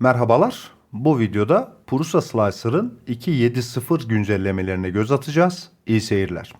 Merhabalar. Bu videoda Prusa Slicer'ın 2.7.0 güncellemelerine göz atacağız. İyi seyirler.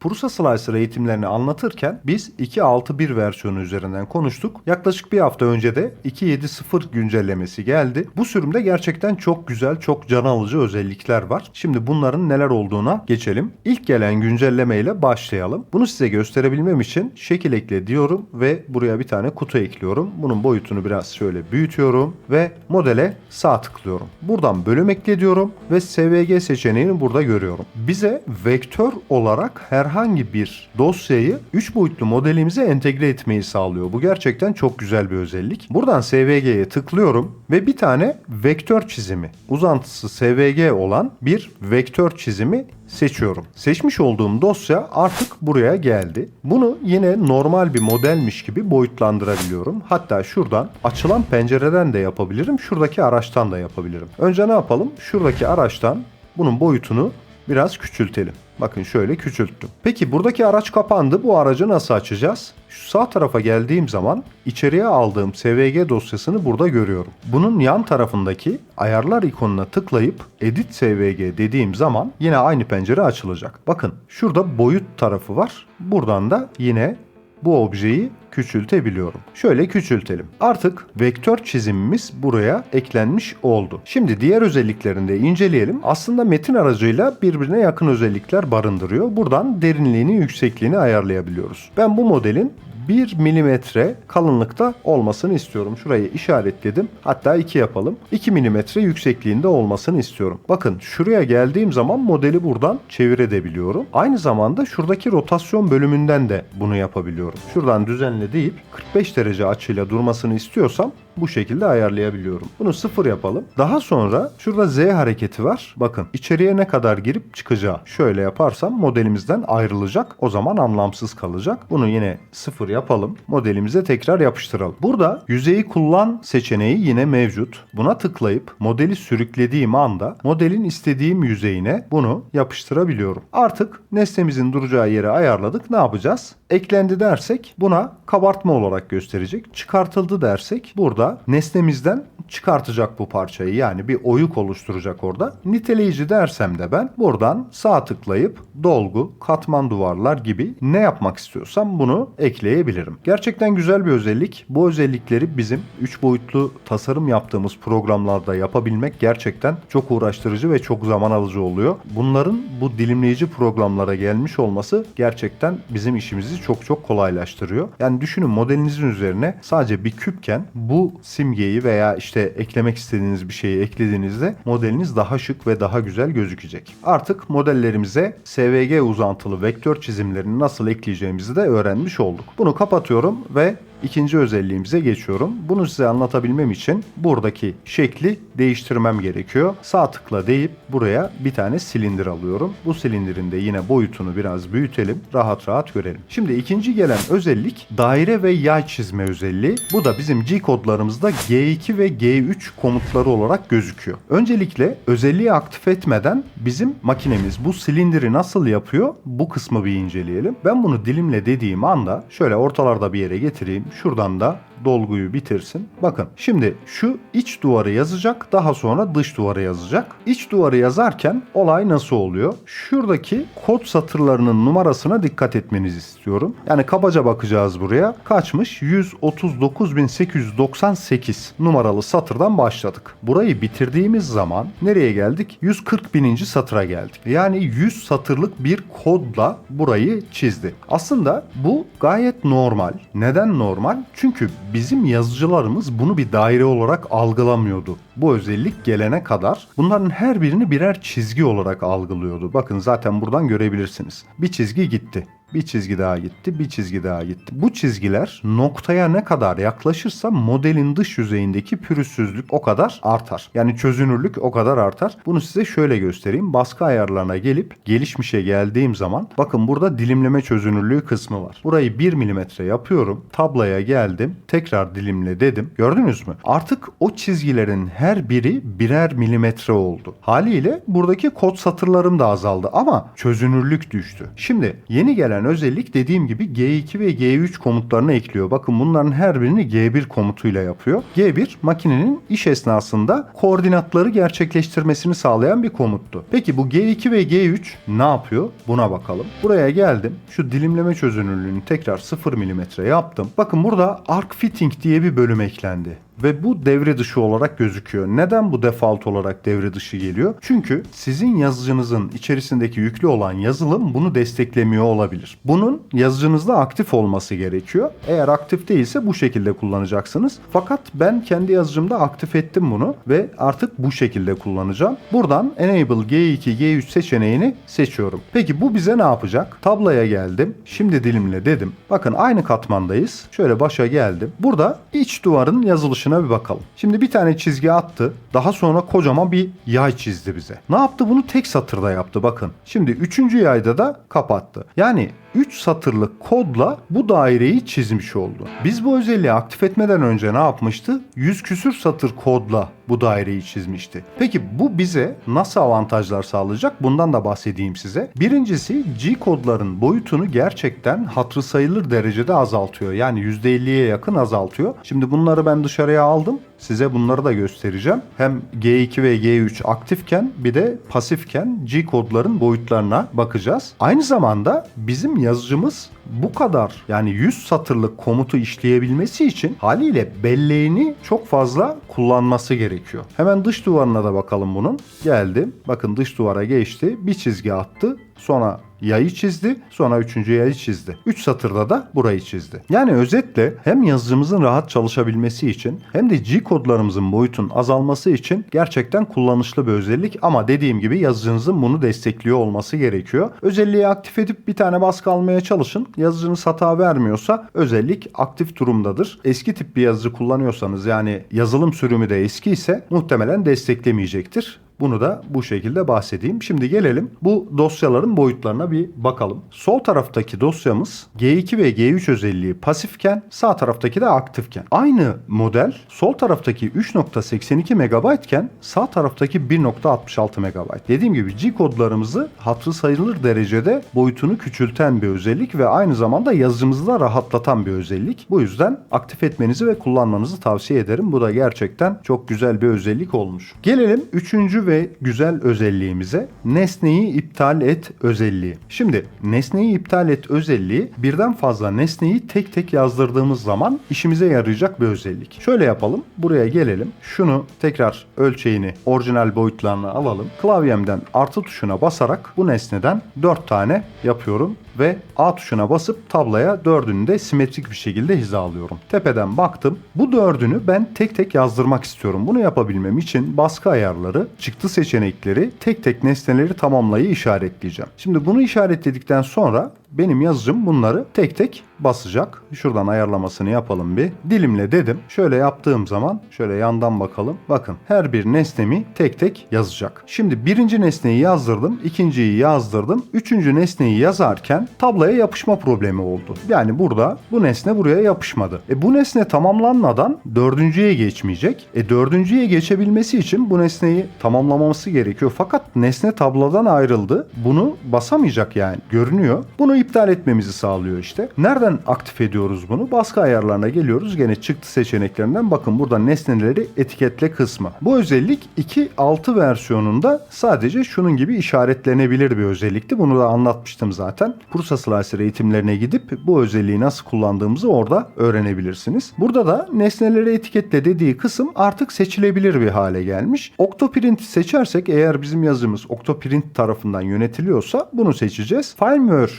Prusa Slicer eğitimlerini anlatırken biz 2.6.1 versiyonu üzerinden konuştuk. Yaklaşık bir hafta önce de 2.7.0 güncellemesi geldi. Bu sürümde gerçekten çok güzel, çok can alıcı özellikler var. Şimdi bunların neler olduğuna geçelim. İlk gelen güncelleme ile başlayalım. Bunu size gösterebilmem için şekil ekle diyorum ve buraya bir tane kutu ekliyorum. Bunun boyutunu biraz şöyle büyütüyorum ve modele sağ tıklıyorum. Buradan bölüm ekle diyorum ve SVG seçeneğini burada görüyorum. Bize vektör olarak herhangi bir dosyayı 3 boyutlu modelimize entegre etmeyi sağlıyor. Bu gerçekten çok güzel bir özellik. Buradan SVG'ye tıklıyorum ve bir tane vektör çizimi, uzantısı SVG olan bir vektör çizimi seçiyorum. Seçmiş olduğum dosya artık buraya geldi. Bunu yine normal bir modelmiş gibi boyutlandırabiliyorum. Hatta şuradan açılan pencereden de yapabilirim. Şuradaki araçtan da yapabilirim. Önce ne yapalım? Şuradaki araçtan bunun boyutunu biraz küçültelim. Bakın şöyle küçülttüm. Peki buradaki araç kapandı. Bu aracı nasıl açacağız? Şu sağ tarafa geldiğim zaman içeriye aldığım SVG dosyasını burada görüyorum. Bunun yan tarafındaki ayarlar ikonuna tıklayıp Edit SVG dediğim zaman yine aynı pencere açılacak. Bakın şurada boyut tarafı var. Buradan da yine bu objeyi küçültebiliyorum. Şöyle küçültelim. Artık vektör çizimimiz buraya eklenmiş oldu. Şimdi diğer özelliklerini de inceleyelim. Aslında metin aracıyla birbirine yakın özellikler barındırıyor. Buradan derinliğini, yüksekliğini ayarlayabiliyoruz. Ben bu modelin 1 milimetre kalınlıkta olmasını istiyorum. Şurayı işaretledim. Hatta 2 yapalım. 2 milimetre yüksekliğinde olmasını istiyorum. Bakın şuraya geldiğim zaman modeli buradan çevirebiliyorum. Aynı zamanda şuradaki rotasyon bölümünden de bunu yapabiliyorum. Şuradan düzenle deyip 45 derece açıyla durmasını istiyorsam bu şekilde ayarlayabiliyorum. Bunu sıfır yapalım. Daha sonra şurada Z hareketi var. Bakın içeriye ne kadar girip çıkacağı. Şöyle yaparsam modelimizden ayrılacak. O zaman anlamsız kalacak. Bunu yine sıfır yapalım. Modelimize tekrar yapıştıralım. Burada yüzeyi kullan seçeneği yine mevcut. Buna tıklayıp modeli sürüklediğim anda modelin istediğim yüzeyine bunu yapıştırabiliyorum. Artık nesnemizin duracağı yeri ayarladık. Ne yapacağız? Eklendi dersek buna kabartma olarak gösterecek. Çıkartıldı dersek burada nesnemizden çıkartacak bu parçayı. Yani bir oyuk oluşturacak orada. Niteleyici dersem de ben buradan sağ tıklayıp dolgu, katman duvarlar gibi ne yapmak istiyorsam bunu ekleyebilirim. Gerçekten güzel bir özellik. Bu özellikleri bizim 3 boyutlu tasarım yaptığımız programlarda yapabilmek gerçekten çok uğraştırıcı ve çok zaman alıcı oluyor. Bunların bu dilimleyici programlara gelmiş olması gerçekten bizim işimizi çok çok kolaylaştırıyor. Yani düşünün modelinizin üzerine sadece bir küpken bu simgeyi veya işte eklemek istediğiniz bir şeyi eklediğinizde modeliniz daha şık ve daha güzel gözükecek. Artık modellerimize SVG uzantılı vektör çizimlerini nasıl ekleyeceğimizi de öğrenmiş olduk. Bunu kapatıyorum ve ikinci özelliğimize geçiyorum. Bunu size anlatabilmem için buradaki şekli değiştirmem gerekiyor. Sağ tıkla deyip buraya bir tane silindir alıyorum. Bu silindirin de yine boyutunu biraz büyütelim. Rahat rahat görelim. Şimdi ikinci gelen özellik daire ve yay çizme özelliği. Bu da bizim G kodlarımızda G2 ve G3 komutları olarak gözüküyor. Öncelikle özelliği aktif etmeden bizim makinemiz bu silindiri nasıl yapıyor? Bu kısmı bir inceleyelim. Ben bunu dilimle dediğim anda şöyle ortalarda bir yere getireyim. Şuradan da dolguyu bitirsin. Bakın şimdi şu iç duvarı yazacak daha sonra dış duvarı yazacak. İç duvarı yazarken olay nasıl oluyor? Şuradaki kod satırlarının numarasına dikkat etmenizi istiyorum. Yani kabaca bakacağız buraya. Kaçmış? 139.898 numaralı satırdan başladık. Burayı bitirdiğimiz zaman nereye geldik? 140 bininci satıra geldik. Yani 100 satırlık bir kodla burayı çizdi. Aslında bu gayet normal. Neden normal? Çünkü bizim yazıcılarımız bunu bir daire olarak algılamıyordu. Bu özellik gelene kadar bunların her birini birer çizgi olarak algılıyordu. Bakın zaten buradan görebilirsiniz. Bir çizgi gitti. Bir çizgi daha gitti, bir çizgi daha gitti. Bu çizgiler noktaya ne kadar yaklaşırsa modelin dış yüzeyindeki pürüzsüzlük o kadar artar. Yani çözünürlük o kadar artar. Bunu size şöyle göstereyim. Baskı ayarlarına gelip gelişmişe geldiğim zaman bakın burada dilimleme çözünürlüğü kısmı var. Burayı 1 milimetre yapıyorum. Tablaya geldim. Tekrar dilimle dedim. Gördünüz mü? Artık o çizgilerin her biri birer milimetre oldu. Haliyle buradaki kod satırlarım da azaldı ama çözünürlük düştü. Şimdi yeni gelen gelen özellik dediğim gibi G2 ve G3 komutlarını ekliyor. Bakın bunların her birini G1 komutuyla yapıyor. G1 makinenin iş esnasında koordinatları gerçekleştirmesini sağlayan bir komuttu. Peki bu G2 ve G3 ne yapıyor? Buna bakalım. Buraya geldim. Şu dilimleme çözünürlüğünü tekrar 0 mm yaptım. Bakın burada Arc Fitting diye bir bölüm eklendi ve bu devre dışı olarak gözüküyor. Neden bu default olarak devre dışı geliyor? Çünkü sizin yazıcınızın içerisindeki yüklü olan yazılım bunu desteklemiyor olabilir. Bunun yazıcınızda aktif olması gerekiyor. Eğer aktif değilse bu şekilde kullanacaksınız. Fakat ben kendi yazıcımda aktif ettim bunu ve artık bu şekilde kullanacağım. Buradan Enable G2 G3 seçeneğini seçiyorum. Peki bu bize ne yapacak? Tabloya geldim. Şimdi dilimle dedim. Bakın aynı katmandayız. Şöyle başa geldim. Burada iç duvarın yazılışına bir bakalım. Şimdi bir tane çizgi attı. Daha sonra kocaman bir yay çizdi bize. Ne yaptı? Bunu tek satırda yaptı bakın. Şimdi üçüncü yayda da kapattı. Yani 3 satırlık kodla bu daireyi çizmiş oldu. Biz bu özelliği aktif etmeden önce ne yapmıştı? 100 küsür satır kodla bu daireyi çizmişti. Peki bu bize nasıl avantajlar sağlayacak? Bundan da bahsedeyim size. Birincisi G kodların boyutunu gerçekten hatırı sayılır derecede azaltıyor. Yani %50'ye yakın azaltıyor. Şimdi bunları ben dışarıya aldım. Size bunları da göstereceğim. Hem G2 ve G3 aktifken bir de pasifken G kodların boyutlarına bakacağız. Aynı zamanda bizim yazıcımız bu kadar yani 100 satırlık komutu işleyebilmesi için haliyle belleğini çok fazla kullanması gerekiyor. Hemen dış duvarına da bakalım bunun. Geldim. Bakın dış duvara geçti. Bir çizgi attı. Sonra yayı çizdi. Sonra üçüncü yayı çizdi. Üç satırda da burayı çizdi. Yani özetle hem yazıcımızın rahat çalışabilmesi için hem de G kodlarımızın boyutun azalması için gerçekten kullanışlı bir özellik ama dediğim gibi yazıcınızın bunu destekliyor olması gerekiyor. Özelliği aktif edip bir tane baskı almaya çalışın. Yazıcınız hata vermiyorsa özellik aktif durumdadır. Eski tip bir yazıcı kullanıyorsanız yani yazılım sürümü de eski ise muhtemelen desteklemeyecektir. Bunu da bu şekilde bahsedeyim. Şimdi gelelim bu dosyaların boyutlarına bir bakalım. Sol taraftaki dosyamız G2 ve G3 özelliği pasifken sağ taraftaki de aktifken. Aynı model sol taraftaki 3.82 MB iken sağ taraftaki 1.66 MB. Dediğim gibi G kodlarımızı hatırı sayılır derecede boyutunu küçülten bir özellik ve aynı zamanda yazıcımızı da rahatlatan bir özellik. Bu yüzden aktif etmenizi ve kullanmanızı tavsiye ederim. Bu da gerçekten çok güzel bir özellik olmuş. Gelelim üçüncü ve güzel özelliğimize nesneyi iptal et özelliği. Şimdi nesneyi iptal et özelliği birden fazla nesneyi tek tek yazdırdığımız zaman işimize yarayacak bir özellik. Şöyle yapalım. Buraya gelelim. Şunu tekrar ölçeğini orijinal boyutlarına alalım. Klavyemden artı tuşuna basarak bu nesneden 4 tane yapıyorum ve A tuşuna basıp tabloya dördünü de simetrik bir şekilde hizalıyorum. Tepeden baktım. Bu dördünü ben tek tek yazdırmak istiyorum. Bunu yapabilmem için baskı ayarları, çıktı seçenekleri, tek tek nesneleri tamamlayı işaretleyeceğim. Şimdi bunu işaretledikten sonra benim yazıcım bunları tek tek basacak. Şuradan ayarlamasını yapalım bir. Dilimle dedim. Şöyle yaptığım zaman şöyle yandan bakalım. Bakın her bir nesnemi tek tek yazacak. Şimdi birinci nesneyi yazdırdım. ikinciyi yazdırdım. Üçüncü nesneyi yazarken tabloya yapışma problemi oldu. Yani burada bu nesne buraya yapışmadı. E bu nesne tamamlanmadan dördüncüye geçmeyecek. E dördüncüye geçebilmesi için bu nesneyi tamamlamaması gerekiyor. Fakat nesne tablodan ayrıldı. Bunu basamayacak yani. Görünüyor. Bunu iptal etmemizi sağlıyor işte. Nereden aktif ediyoruz bunu? Baskı ayarlarına geliyoruz. Gene çıktı seçeneklerinden bakın burada nesneleri etiketle kısmı. Bu özellik 2.6 versiyonunda sadece şunun gibi işaretlenebilir bir özellikti. Bunu da anlatmıştım zaten. Prusa Slicer eğitimlerine gidip bu özelliği nasıl kullandığımızı orada öğrenebilirsiniz. Burada da nesneleri etiketle dediği kısım artık seçilebilir bir hale gelmiş. Octoprint seçersek eğer bizim yazımız Octoprint tarafından yönetiliyorsa bunu seçeceğiz.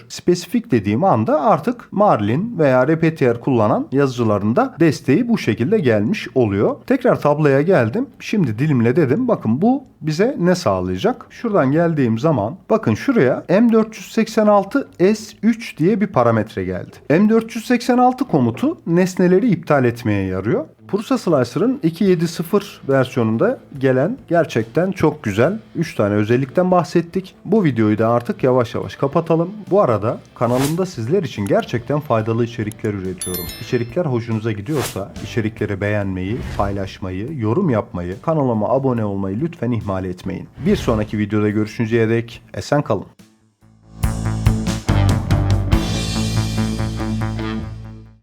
Spesifik dediğim anda artık Marlin veya Repetier kullanan yazıcıların da desteği bu şekilde gelmiş oluyor. Tekrar tabloya geldim. Şimdi dilimle dedim. Bakın bu bize ne sağlayacak? Şuradan geldiğim zaman bakın şuraya M486S3 diye bir parametre geldi. M486 komutu nesneleri iptal etmeye yarıyor. Prusa Slicer'ın 2.7.0 versiyonunda gelen gerçekten çok güzel 3 tane özellikten bahsettik. Bu videoyu da artık yavaş yavaş kapatalım. Bu arada kanalımda sizler için gerçekten faydalı içerikler üretiyorum. İçerikler hoşunuza gidiyorsa içerikleri beğenmeyi, paylaşmayı, yorum yapmayı, kanalıma abone olmayı lütfen ihmal etmeyin. Bir sonraki videoda görüşünceye dek esen kalın.